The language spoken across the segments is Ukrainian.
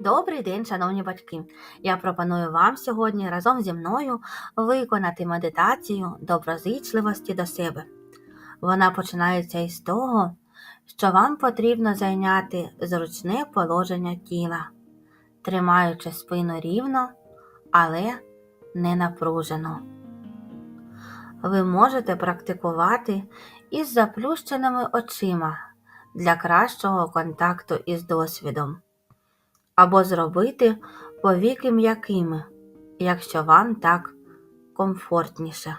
Добрий день, шановні батьки! Я пропоную вам сьогодні разом зі мною виконати медитацію доброзичливості до себе. Вона починається із того, що вам потрібно зайняти зручне положення тіла, тримаючи спину рівно, але не напружено. Ви можете практикувати із заплющеними очима для кращого контакту із досвідом або зробити повіки м'якими, якщо вам так комфортніше.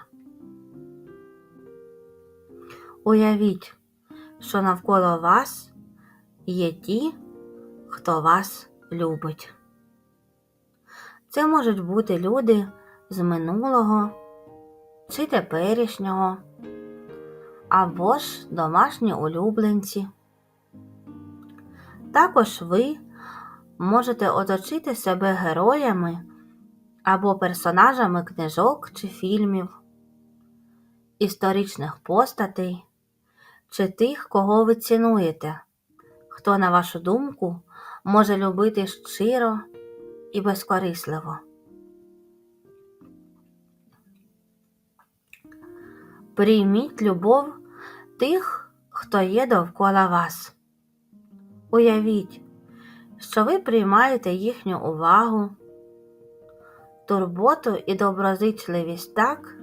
Уявіть, що навколо вас є ті, хто вас любить. Це можуть бути люди з минулого чи теперішнього, або ж домашні улюбленці. Також ви можете оточити себе героями або персонажами книжок чи фільмів, історичних постатей чи тих, кого ви цінуєте, хто, на вашу думку, може любити щиро і безкорисливо. Прийміть любов тих, хто є довкола вас. Уявіть, що ви приймаєте їхню увагу, турботу і доброзичливість так,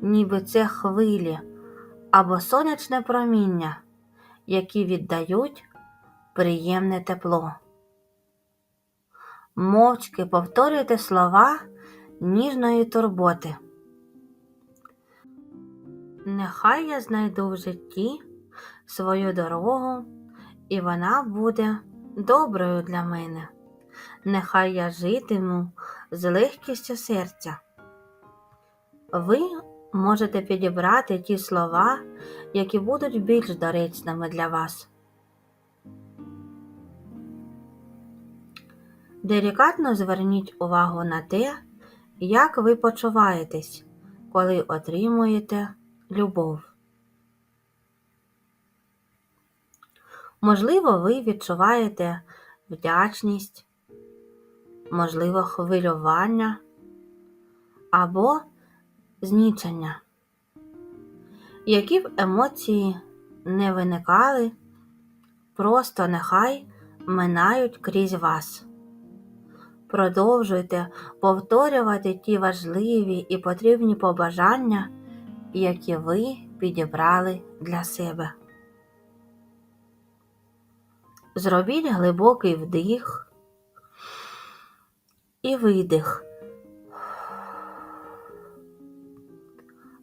ніби це хвилі або сонячне проміння, які віддають приємне тепло. Мовчки повторюйте слова ніжної турботи. Нехай я знайду в житті свою дорогу, і вона буде доброю для мене. Нехай я житиму з легкістю серця. Ви можете підібрати ті слова, які будуть більш доречними для вас. Делікатно зверніть увагу на те, як ви почуваєтесь, коли отримуєте любов. Можливо, ви відчуваєте вдячність, можливо, хвилювання або знічення. Які б емоції не виникали, просто нехай минають крізь вас. Продовжуйте повторювати ті важливі і потрібні побажання, які ви підібрали для себе. Зробіть глибокий вдих і видих.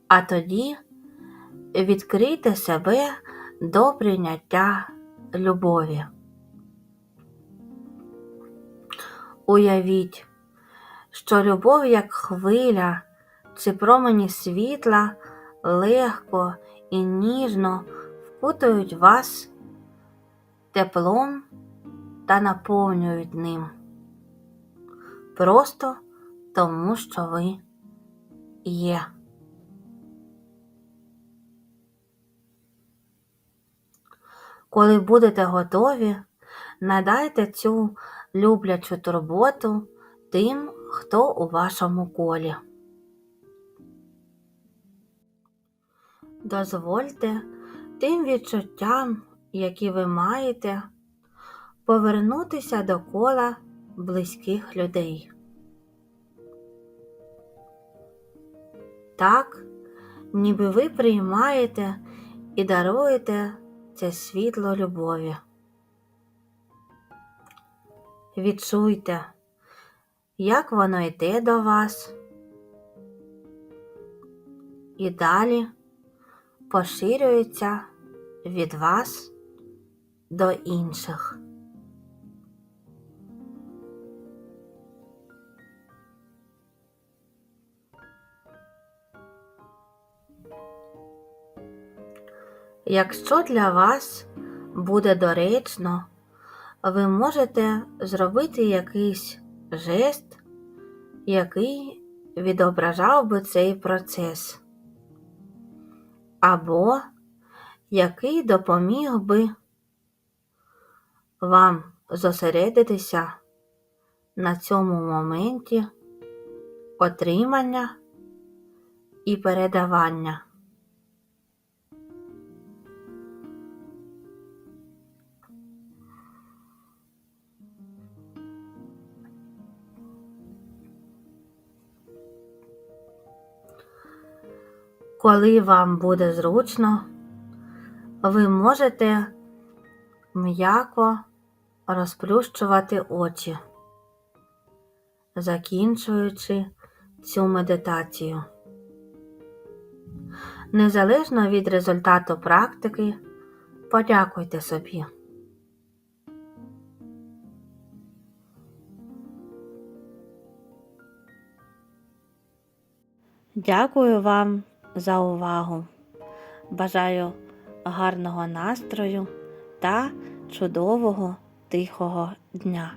А тоді відкрийте себе до прийняття любові. Уявіть, що любов, як хвиля чи промені світла легко і ніжно вкутують вас теплом та наповнюють ним. Просто тому, що ви є. Коли будете готові, надайте цю люблячу турботу тим, хто у вашому колі. Дозвольте тим відчуттям, які ви маєте, повернутися до кола близьких людей. Так, ніби ви приймаєте і даруєте це світло любові. Відчуйте, як воно йде до вас, і далі поширюється від вас до інших. Якщо для вас буде доречно, ви можете зробити якийсь жест, який відображав би цей процес, або який допоміг би вам зосередитися на цьому моменті отримання і передавання. Коли вам буде зручно, ви можете м'яко розплющувати очі, закінчуючи цю медитацію. Незалежно від результату практики, подякуйте собі. Дякую вам за увагу. Бажаю гарного настрою та чудового тихого дня.